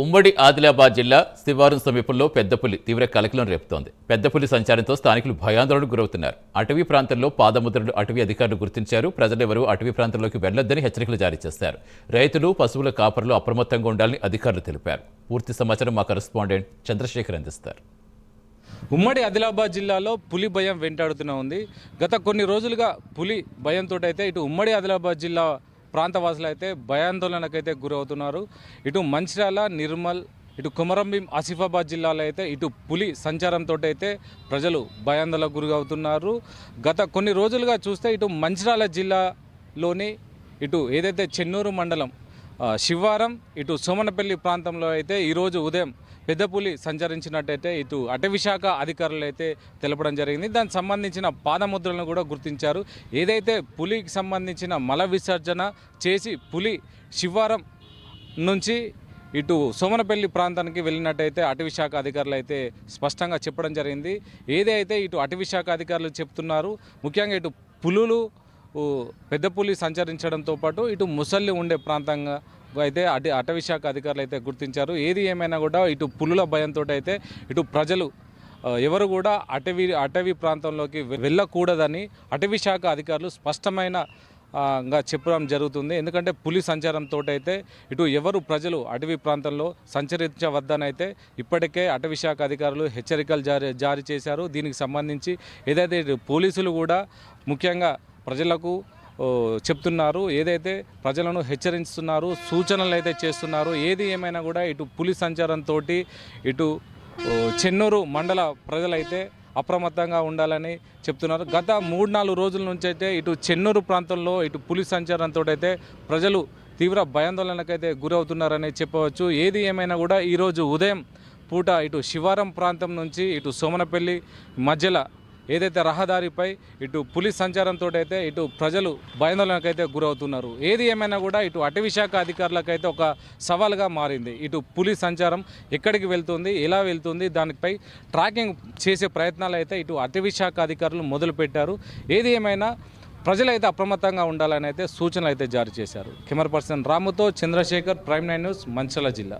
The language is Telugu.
ఉమ్మడి ఆదిలాబాద్ జిల్లా శివారం సమీపంలో పెద్దపులి తీవ్ర కలకలం రేపుతోంది. పెద్దపులి సంచారంతో స్థానికులు భయాందోళనకు గురవుతున్నారు. అటవీ ప్రాంతంలో పాదముద్రలు అటవీ అధికారులు గుర్తించారు. ప్రజలెవరూ అటవీ ప్రాంతంలోకి వెళ్ళొద్దని హెచ్చరికలు జారీ చేశారు. రైతులు పశువుల కాపరులు అప్రమత్తంగా ఉండాలని అధికారులు తెలిపారు. పూర్తి సమాచారం మా కరెస్పాండెంట్ చంద్రశేఖర్ అందిస్తారు. ఉమ్మడి ఆదిలాబాద్ జిల్లాలో పులి భయం వెంటాడుతూనే ఉంది. గత కొన్ని రోజులుగా పులి భయంతో అయితే ఇటు ఉమ్మడి ఆదిలాబాద్ జిల్లా ప్రాంతవాసులు అయితే భయాందోళనకైతే గురవుతున్నారు. ఇటు మంచిర్యాల నిర్మల్ ఇటు కుమరంభీం ఆసిఫాబాద్ జిల్లాలో అయితే ఇటు పులి సంచారంతో అయితే ప్రజలు భయాందోళనకు గురవుతున్నారు. గత కొన్ని రోజులుగా చూస్తే ఇటు మంచిర్యాల జిల్లాలోని ఇటు ఏదైతే చెన్నూరు మండలం శివారం ఇటు సోమనపల్లి ప్రాంతంలో అయితే ఈరోజు ఉదయం పెద్ద పులి సంచరించినట్టయితే ఇటు అటవీశాఖ అధికారులు అయితే తెలపడం జరిగింది. దానికి సంబంధించిన పాదముద్రలను కూడా గుర్తించారు. ఏదైతే పులికి సంబంధించిన మల విసర్జన చేసి పులి శివారం నుంచి ఇటు సోమనపల్లి ప్రాంతానికి వెళ్ళినట్టయితే అటవీ శాఖ అధికారులు అయితే స్పష్టంగా చెప్పడం జరిగింది. ఏదైతే ఇటు అటవీ శాఖ అధికారులు చెప్తున్నారు ముఖ్యంగా ఇటు పులులు పెద్ద పులి సంచరించడంతో పాటు ఇటు ముసళ్ళు ఉండే ప్రాంతంగా అయితే అటు అటవీ శాఖ అధికారులు అయితే గుర్తించారు. ఏది ఏమైనా కూడా ఇటు పులుల భయంతో అయితే ఇటు ప్రజలు ఎవరు కూడా అటవీ అటవీ ప్రాంతంలోకి వెళ్ళకూడదని అటవీ శాఖ అధికారులు స్పష్టమైన గా చెప్పడం జరుగుతుంది. ఎందుకంటే పులి సంచారంతో అయితే ఇటు ఎవరు ప్రజలు అటవీ ప్రాంతంలో సంచరించవద్దనైతే ఇప్పటికే అటవీ శాఖ అధికారులు హెచ్చరికలు జారీ జారీ చేశారు. దీనికి సంబంధించి ఏదైతే పోలీసులు కూడా ముఖ్యంగా ప్రజలకు చెప్తున్నారు. ఏదైతే ప్రజలను హెచ్చరిస్తున్నారు సూచనలు అయితే చేస్తున్నారు ఏది ఏమైనా కూడా ఇటు పులి సంచారంతో ఇటు చెన్నూరు మండల ప్రజలైతే అప్రమత్తంగా ఉండాలని చెప్తున్నారు. గత మూడు నాలుగు రోజుల నుంచి అయితే ఇటు చెన్నూరు ప్రాంతంలో ఇటు పులి సంచారంతో అయితే ప్రజలు తీవ్ర భయాందోళనకైతే గురవుతున్నారని చెప్పవచ్చు. ఏది ఏమైనా కూడా ఈరోజు ఉదయం పూట ఇటు శివారం ప్రాంతం నుంచి ఇటు సోమనపల్లి మధ్యలో ఏదైతే రహదారిపై ఇటు పులి సంచారంతో అయితే ఇటు ప్రజలు భయాందోళనకైతే గురవుతున్నారు. ఏది ఏమైనా కూడా ఇటు అటవీశాఖ అధికారులకైతే ఒక సవాల్గా మారింది. ఇటు పులి సంచారం ఎక్కడికి వెళ్తుంది ఎలా వెళ్తుంది దానిపై ట్రాకింగ్ చేసే ప్రయత్నాలు అయితే ఇటు అటవీశాఖ అధికారులు మొదలుపెట్టారు. ఏది ఏమైనా ప్రజలైతే అప్రమత్తంగా ఉండాలని అయితే సూచనలు అయితే జారీ చేశారు. కెమెరా పర్సన్ రాముతో Chandrasekhar prime nine news Manchala జిల్లా.